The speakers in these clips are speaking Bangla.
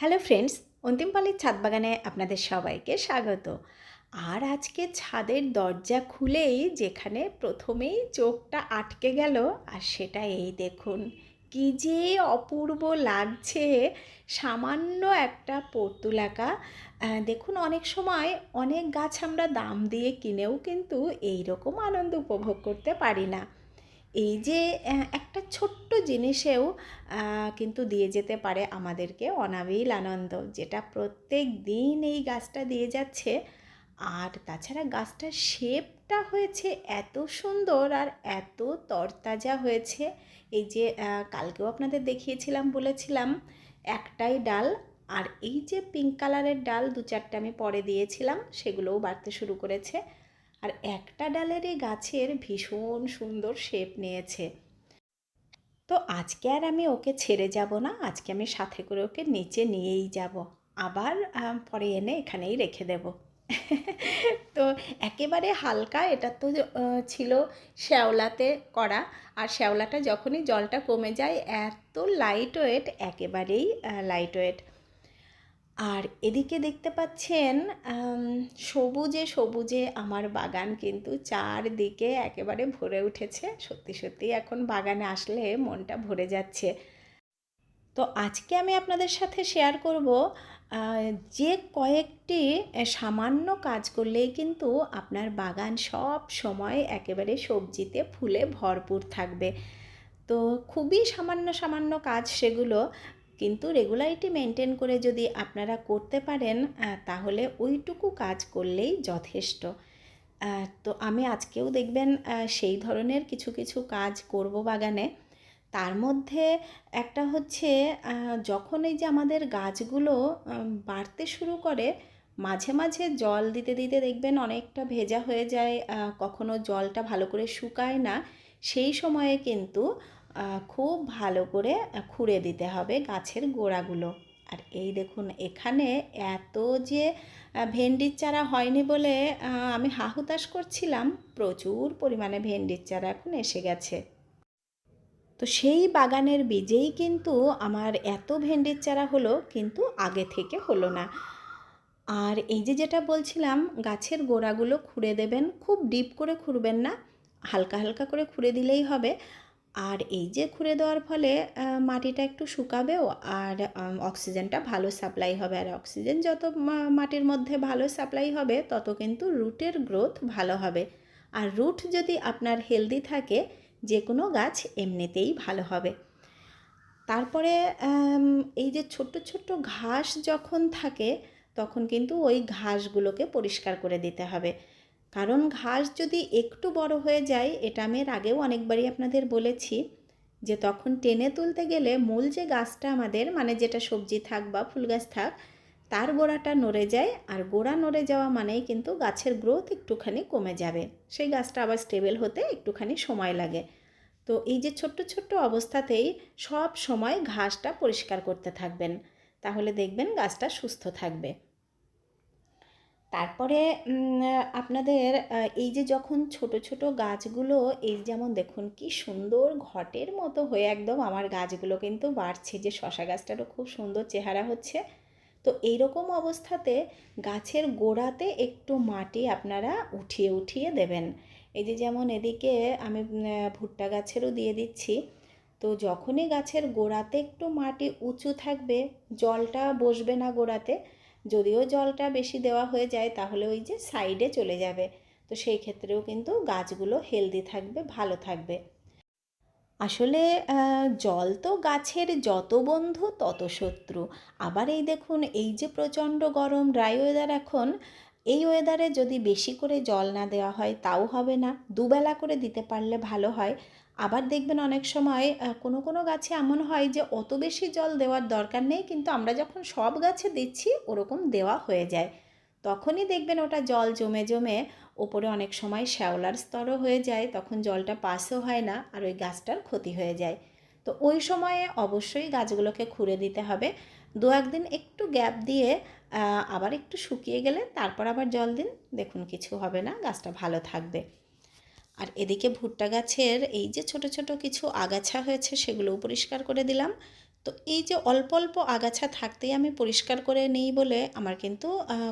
হ্যালো ফ্রেন্ডস অন্তিমপালির ছাদ বাগানে আপনাদের সবাইকে স্বাগত। আর আজকে ছাদের দরজা খুলেই যেখানে প্রথমেই চোখটা আটকে গেল, আর সেটা এই দেখুন, কি যে অপূর্ব লাগছে, সামান্য একটা পর্তুলাকা। দেখুন, অনেক সময় অনেক গাছ আমরা দাম দিয়ে কিনেও কিন্তু এই রকম আনন্দ উপভোগ করতে পারি না। এই যে একটা ছোট্ট জিনিসেও কিন্তু দিয়ে যেতে পারে আমাদেরকে অনাবিল আনন্দ, যেটা প্রত্যেক দিন এই গাছটা দিয়ে যাচ্ছে। আর তাছাড়া গাছটার শেপটা হয়েছে এত সুন্দর আর এত তরতাজা হয়েছে। এই যে কালকেও আপনাদের দেখিয়েছিলাম, বলেছিলাম, একটাই ডাল আর এই যে, পিঙ্ক কালারের ডাল দু চারটে আমি পরে দিয়েছিলাম, সেগুলোও বাড়তে শুরু করেছে। আর একটা ডালের এই গাছের ভীষণ সুন্দর শেপ নিয়েছে। তো আজকে আর আমি ওকে ছেড়ে যাব না, আজকে আমি সাথে করে ওকে নিচে নিয়েই যাব। আবার পরে এনে এখানেই রেখে দেব। তো একেবারে হালকা, এটা তো ছিল শ্যাওলাতে করা। আর শ্যাওলাটা যখনই জলটা কমে যায়, এত লাইট ওয়েট একেবারেই লাইট ওয়েট আর এদিকে দেখতে পাচ্ছেন সবুজে সবুজে আমার বাগান কিন্তু চারদিকে একেবারে ভরে উঠেছে। সত্যি সত্যি এখন বাগানে আসলে মনটা ভরে যাচ্ছে। তো আজকে আমি আপনাদের সাথে শেয়ার করব যে কয়েকটি সামান্য কাজ করলেই কিন্তু আপনার বাগান সব সময় একেবারে সবজিতে ফুলে ভরপুর থাকবে। তো খুবই সামান্য সামান্য কাজ সেগুলো কিন্তু রেগুলারিটি মেনটেন করে যদি আপনারা করতে পারেন তাহলে ওইটুকু কাজ করলেই যথেষ্ট। তো আমি আজকেও দেখবেন সেই ধরনের কিছু কিছু কাজ করব বাগানে। তার মধ্যে একটা হচ্ছে যখন এই যে আমাদের গাছগুলো বাড়তে শুরু করে, মাঝে মাঝে জল দিতে দিতে দেখবেন অনেকটা ভেজা হয়ে যায় কখনো জলটা ভালো করে শুকায় না। সেই সময়ে কিন্তু খুব ভালো করে খুঁড়ে দিতে হবে গাছের গোড়াগুলো। আর এই দেখুন, এখানে এত যে ভেন্ডির চারা হয়নি বলে আমি হাহুতাশ করছিলাম। প্রচুর পরিমাণে ভেন্ডির চারা এখন এসে গেছে। তো সেই বাগানের বীজেই কিন্তু আমার এত ভেন্ডির চারা হলো, কিন্তু আগে থেকে হলো না। আর এই যে যেটা বলছিলাম, গাছের গোড়াগুলো খুঁড়ে দেবেন, খুব ডিপ করে খুঁড়বেন না, হালকা হালকা করে খুঁড়ে দিলেই হবে। আর এই যে খুঁড়ে দেওয়ার ফলে মাটিটা একটু শুকাবেও আর অক্সিজেনটা ভালো সাপ্লাই হবে। আর অক্সিজেন যত মাটির মধ্যে ভালো সাপ্লাই হবে, তত কিন্তু রুটের গ্রোথ ভালো হবে। আর রুট যদি আপনার হেলদি থাকে যে কোনো গাছ এমনিতেই ভালো হবে। তারপরে এই যে ছোট্ট ছোট্ট ঘাস যখন থাকে, তখন কিন্তু ওই ঘাসগুলোকে পরিষ্কার করে দিতে হবে। কারণ ঘাস যদি একটু বড় হয়ে যায়, এটা আমি এর আগেও অনেকবারই আপনাদের বলেছি, যে তখন টেনে তুলতে গেলে মূল যে গাছটা আমাদের মানে যেটা সবজি থাক বা ফুল গাছ থাক, তার গোড়াটা নড়ে যায়, আর গোড়া নড়ে যাওয়া মানেই কিন্তু গাছের গ্রোথ একটুখানি কমে যাবে। সেই গাছটা আবার স্টেবল হতে একটুখানি সময় লাগে। তো এই যে ছোট্ট ছোট্ট অবস্থাতেই সব সময় ঘাসটা পরিষ্কার করতে থাকবেন। তাহলে দেখবেন গাছটা সুস্থ থাকবে। তারপরে আপনাদের এই যে যখন ছোট ছোট গাছগুলো, এই যেমন দেখুন কি সুন্দর ঘটের মতো হয়ে একদম আমার গাছগুলো কিন্তু বাড়ছে। যে শশা গাছটারও খুব সুন্দর চেহারা হচ্ছে। তো এই রকম অবস্থাতে গাছের গোড়াতে একটু মাটি আপনারা উঠিয়ে উঠিয়ে দেবেন। এই যে যেমন এদিকে আমি ভুট্টা গাছেরও দিয়ে দিচ্ছি। তো যখনই গাছের গোড়াতে একটু মাটি উঁচু থাকবে, জলটা বসবে না গোড়াতে যদিও জলটা বেশি দেওয়া হয়ে যায়, তাহলে ওই যে সাইডে চলে যাবে। তো সেই ক্ষেত্রেও কিন্তু গাছগুলো হেলদি থাকবে, ভালো থাকবে। আসলে জল তো গাছের যত বন্ধু তত শত্রু। আবার এই দেখুন, এই যে প্রচণ্ড গরম ড্রাই ওয়েদার এখন, এই ওয়েদারে যদি বেশি করে জল না দেওয়া হয়, তাও হবে না। দুবেলা করে দিতে পারলে ভালো হয়। আবার দেখবেন অনেক সময় কোনো কোনো গাছে এমন হয় যে অত বেশি জল দেওয়ার দরকার নেই, কিন্তু আমরা যখন সব গাছে দিচ্ছি, ওরকম দেওয়া হয়ে যায়। তখনই দেখবেন ওটা জল জমে জমে ওপরে অনেক সময় শ্যাওলার স্তরও হয়ে যায়, তখন জলটা পাসও হয় না আর ওই গাছটার ক্ষতি হয়ে যায়। তো ওই সময়ে অবশ্যই গাছগুলোকে খুঁড়ে দিতে হবে। দু একদিন একটু গ্যাপ দিয়ে আবার একটু শুকিয়ে গেলে তারপর আবার জল দিন, দেখুন কিছু হবে না, গাছটা ভালো থাকবে। আর এদিকে ভুট্টা গাছের এই যে ছোট ছোট কিছু আগাছা হয়েছে, সেগুলোও পরিষ্কার করে দিলাম। তো এই যে অল্প অল্প আগাছা থাকতেই আমি পরিষ্কার করে নিই বলে আমার কিন্তু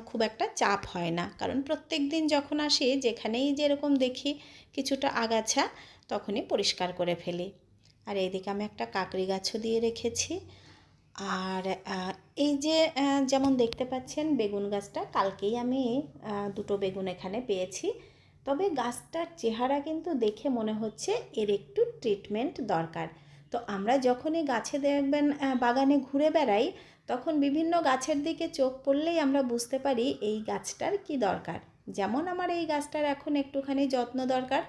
খুব একটা চাপ হয় না। কারণ প্রত্যেক দিন যখন আসি, যেখানেই যেরকম দেখি কিছুটা আগাছা, তখনই পরিষ্কার করে ফেলি। আর এইদিকে আমি একটা কাকড়ি গাছও দিয়ে রেখেছি। আর এই যে যেমন দেখতে পাচ্ছেন, বেগুন গাছটা কালকেই আমি দুটো বেগুন এখানে পেয়েছি। তবে গাছটার চেহারা কিন্তু দেখে মনে হচ্ছে এর একটু ট্রিটমেন্ট দরকার। তো আমরা যখনই গাছে দেখবেন বাগানে ঘুরে বেড়াই, তখন বিভিন্ন গাছের দিকে চোখ পড়লেই আমরা বুঝতে পারি এই গাছটার কি দরকার। যেমন আমার এই গাছটার এখন একটুখানি যত্ন দরকার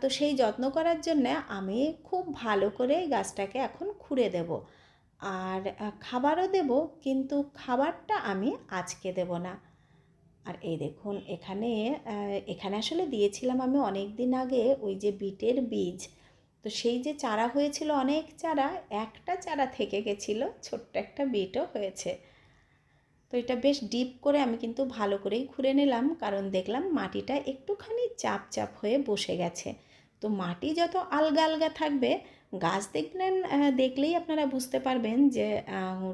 তো সেই যত্ন করার জন্য আমি খুব ভালো করে এই গাছটাকে এখন খুঁড়ে দেব। আর খাবারও দেব, কিন্তু খাবারটা আমি আজকে দেব না। আর এই দেখুন, এখানে এখানে আসলে দিয়েছিলাম আমি অনেক দিন আগে ওই যে বিটের বীজ। তো সেই যে চারা হয়েছিল, অনেক চারা, একটা চারা থেকে গেছিল, ছোট্ট একটা বিটও হয়েছে। তো এটা বেশ ডিপ করে আমি কিন্তু ভালো করেই খুঁড়ে নিলাম, কারণ দেখলাম মাটিটা একটুখানি চাপ চাপ হয়ে বসে গেছে। তো মাটি যত আলগা আলগা থাকবে, গাছ দেখলেন দেখলেই আপনারা বুঝতে পারবেন যে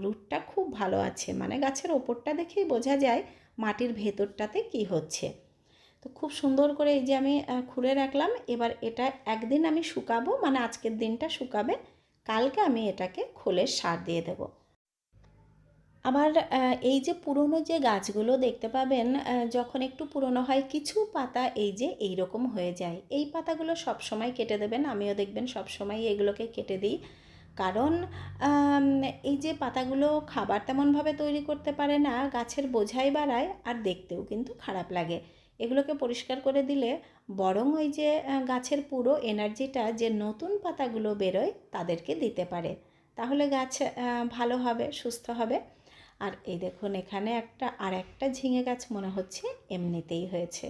রুটটা খুব ভালো আছে। মানে গাছের ওপরটা দেখেই বোঝা যায় মাটির ভেতরটাতে কি হচ্ছে? তো খুব সুন্দর করে এই যে আমি খুঁড়ে রাখলাম। এবার এটা একদিন আমি শুকাবো মানে আজকের দিনটা শুকাবে। কালকে আমি এটাকে খোলের সার দিয়ে দেবো। আবার এই যে পুরনো যে গাছগুলো দেখতে পাবেন যখন একটু পুরনো হয়, কিছু পাতা এই যে এই রকম হয়ে যায়। এই পাতাগুলো সব সময় কেটে দেবেন, আমিও দেখবেন সব সময় এগুলোকে কেটে দিই। কারণ এই যে পাতাগুলো খাবার তেমনভাবে তৈরি করতে পারে না, গাছের বোঝাই বাড়ায় আর দেখতেও কিন্তু খারাপ লাগে। এগুলোকে পরিষ্কার করে দিলে বরং ওই যে গাছের পুরো এনার্জিটা যে নতুন পাতাগুলো বেরোয় তাদেরকে দিতে পারে। তাহলে গাছ ভালো হবে, সুস্থ হবে। আর এই দেখুন, এখানে একটা আর একটা ঝিঙে গাছ মনে হচ্ছে এমনিতেই হয়েছে।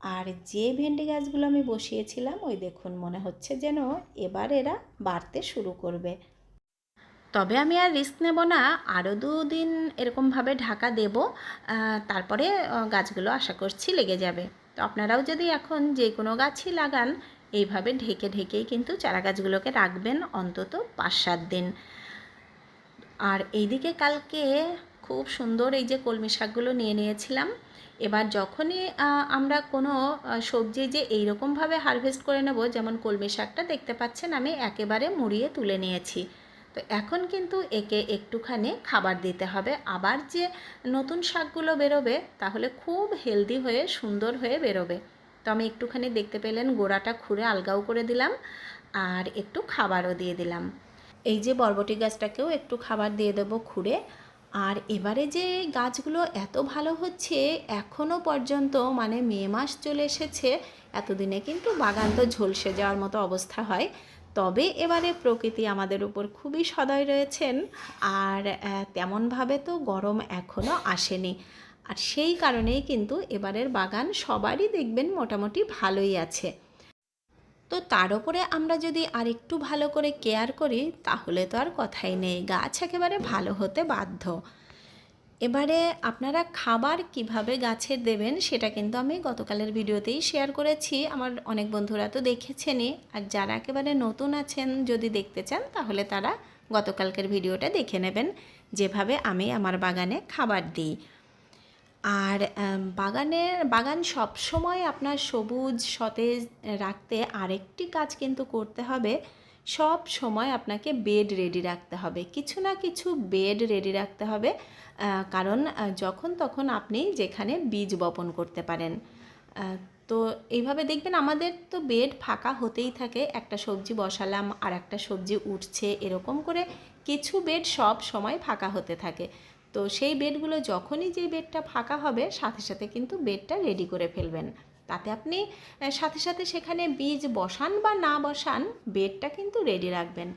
আর যে ভেন্ডি গাছগুলো আমি বসিয়েছিলাম, ওই দেখুন মনে হচ্ছে যেন এবার এরা বাড়তে শুরু করবে। তবে আমি আর রিস্ক নেব না, আরও দুদিন এরকমভাবে ঢাকা দেব তারপরে গাছগুলো আশা করছি লেগে যাবে। তো আপনারাও যদি এখন যে কোনো গাছই লাগান, এইভাবে ঢেকে ঢেকেই কিন্তু চারা গাছগুলোকে রাখবেন অন্তত পাঁচ সাত দিন। আর এইদিকে কালকে খুব সুন্দর এই যে কলমি শাকগুলো নিয়ে নিয়েছিলাম এবার যখনই আমরা কোনো সবজি যে এইরকমভাবে হারভেস্ট করে নেব, যেমন কলমি শাকটা দেখতে পাচ্ছেন, আমি একেবারে মুড়িয়ে তুলে নিয়েছি। তো এখন কিন্তু একে একটুখানি খাবার দিতে হবে। আবার যে নতুন শাকগুলো বেরোবে, তাহলে খুব হেলদি হয়ে, সুন্দর হয়ে বেরোবে। তো আমি একটুখানি দেখতে পেলেন, গোড়াটা খুঁড়ে আলগাও করে দিলাম, আর একটু খাবারও দিয়ে দিলাম। এই যে বরবটি গাছটাকেও একটু খাবার দিয়ে দেবো খুঁড়ে। আর এবারে যে গাছগুলো এত ভালো হচ্ছে এখনও পর্যন্ত মানে মে মাস চলে এসেছে, এতদিনে কিন্তু বাগান তো ঝলসে যাওয়ার মতো অবস্থা হয়। তবে এবারে প্রকৃতি আমাদের উপর খুবই সদয় রয়েছেন, আর তেমনভাবে তো গরম এখনও আসেনি। আর সেই কারণেই কিন্তু এবারের বাগান সবারই দেখবেন মোটামুটি ভালোই আছে। তো তার উপরে আমরা যদি আরেকটু ভালো করে কেয়ার করি, তাহলে তো আর কথাই নেই। গাছ একেবারে ভালো হতে বাধ্য। এবারে আপনারা খাবার কীভাবে গাছের দেবেন, সেটা কিন্তু আমি গতকালের ভিডিওতেই শেয়ার করেছি। আমার অনেক বন্ধুরা তো দেখেছেনই। আর যারা একেবারে নতুন আছেন, যদি দেখতে চান, তাহলে তারা গতকালকের ভিডিওটা দেখে নেবেন। যেভাবে আমি আমার বাগানে খাবার দিই। আর বাগানের, বাগান সব সময় আপনার সবুজ, সতেজ রাখতে আরেকটি কাজ কিন্তু করতে হবে। সব সময় আপনাকে বেড রেডি রাখতে হবে। কিছু না কিছু বেড রেডি রাখতে হবে কারণ যখন তখন আপনি যেখানে বীজ বপন করতে পারেন। তো এইভাবে দেখবেন আমাদের তো বেড ফাঁকা হতেই থাকে। একটা সবজি বসালাম আর একটা সবজি উঠছে, এরকম করে কিছু বেড সব সময় ফাঁকা হতে থাকে। তো সেই বেডগুলো যখনই যে বেডটা ফাঁকা হবে, সাথে সাথে কিন্তু বেডটা রেডি করে ফেলবেন। তাতে আপনি সাথে সাথে সেখানে বীজ বসান বা না বসান, বেডটা কিন্তু রেডি রাখবেন।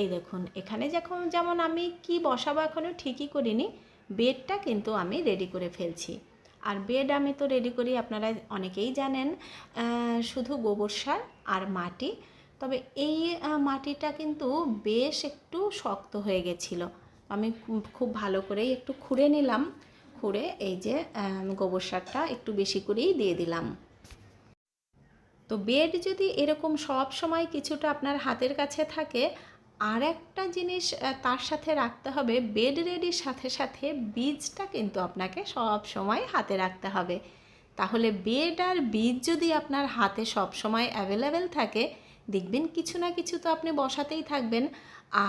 এই দেখুন, এখানে যখন যেমন আমি কি বসাবো এখনও ঠিকই করিনি, বেডটা কিন্তু আমি রেডি করে ফেলছি। আর বেড আমি তো রেডি করি, আপনারা অনেকেই জানেন শুধু গোবর সার আর মাটি। তবে এই মাটিটা কিন্তু বেশ একটু শক্ত হয়ে গেছিল। আমি খুব- ভালো করেই একটু খুঁড়ে নিলাম। খুঁড়ে এই যে গোবর সারটা একটু বেশি করেই দিয়ে দিলাম। তো বেড যদি এরকম সব সময় কিছুটা আপনার হাতের কাছে থাকে, আর একটা জিনিস তার সাথে রাখতে হবে, বেড রেডির সাথে সাথে বীজটা কিন্তু আপনাকে সব সময় হাতে রাখতে হবে। তাহলে বেড আর বীজ যদি আপনার হাতে সব সময় অ্যাভেলেবেল থাকে দেখবেন কিছু না কিছু তো আপনি বসাতেই থাকবেন।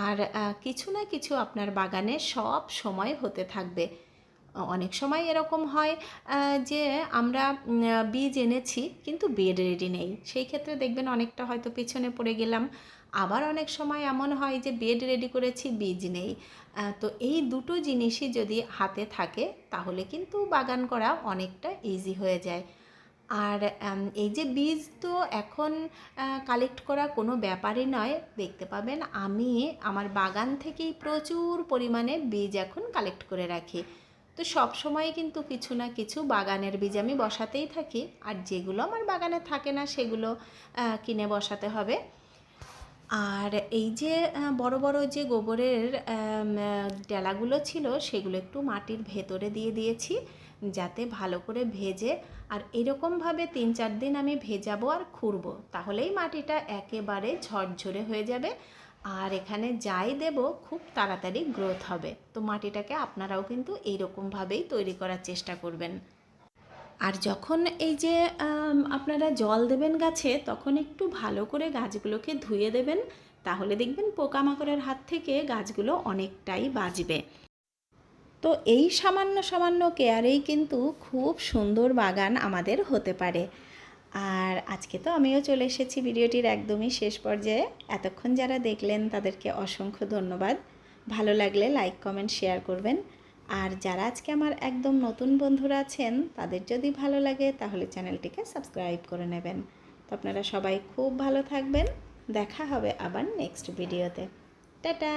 আর কিছু না কিছু আপনার বাগানে সব সময় হতে থাকবে। অনেক সময় এরকম হয় যে আমরা বীজ এনেছি কিন্তু বেড রেডি নেই। সেই ক্ষেত্রে দেখবেন অনেকটা হয়তো পিছনে পড়ে গেলাম। আবার অনেক সময় এমন হয় যে বেড রেডি করেছি, বীজ নেই। তো এই দুটো জিনিসই যদি হাতে থাকে তাহলে কিন্তু বাগান করা অনেকটা ইজি হয়ে যায়। আর এই যে বীজ তো এখন কালেক্ট করা কোনো ব্যাপারই নয়। দেখতে পাবেন, আমি আমার বাগান থেকেই প্রচুর পরিমাণে বীজ এখন কালেক্ট করে রাখি। তো সব সময় কিন্তু কিছু না কিছু বাগানের বীজ আমি বসাতেই থাকি, আর যেগুলো আমার বাগানে থাকে না সেগুলো কিনে বসাতে হবে। আর এই যে বড় বড় যে গোবরের ডেলাগুলো ছিল, সেগুলো একটু মাটির ভেতরে দিয়ে দিয়েছি। যাতে ভালো করে ভেজে আর এরকমভাবে তিন চার দিন আমি ভেজাবো আর খুঁড়বো তাহলেই মাটিটা একেবারে ঝরঝরে হয়ে যাবে। আর এখানে যাই দেব, খুব তাড়াতাড়ি গ্রোথ হবে। তো মাটিটাকে আপনারাও কিন্তু এইরকমভাবেই তৈরি করার চেষ্টা করবেন। আর যখন এই যে আপনারা জল দেবেন গাছে, তখন একটু ভালো করে গাছগুলোকে ধুয়ে দেবেন। তাহলে দেখবেন পোকামাকড়ের হাত থেকে গাছগুলো অনেকটাই বাঁচবে। তো এই সামান্য সামান্য কেয়ারেই কিন্তু খুব সুন্দর বাগান আমাদের হতে পারে। আর আজকে তো আমিও চলে এসেছি ভিডিওটির একদমই শেষ পর্যায়ে। এতক্ষণ যারা দেখলেন তাদেরকে অসংখ্য ধন্যবাদ। ভালো লাগলে লাইক, কমেন্ট, শেয়ার করবেন। আর যারা আজকে আমার একদম নতুন বন্ধুরা আছেন, তাদের যদি ভালো লাগে তাহলে চ্যানেলটিকে সাবস্ক্রাইব করে নেবেন। তো আপনারা সবাই খুব ভালো থাকবেন। দেখা হবে আবার নেক্সট ভিডিওতে। টাটা!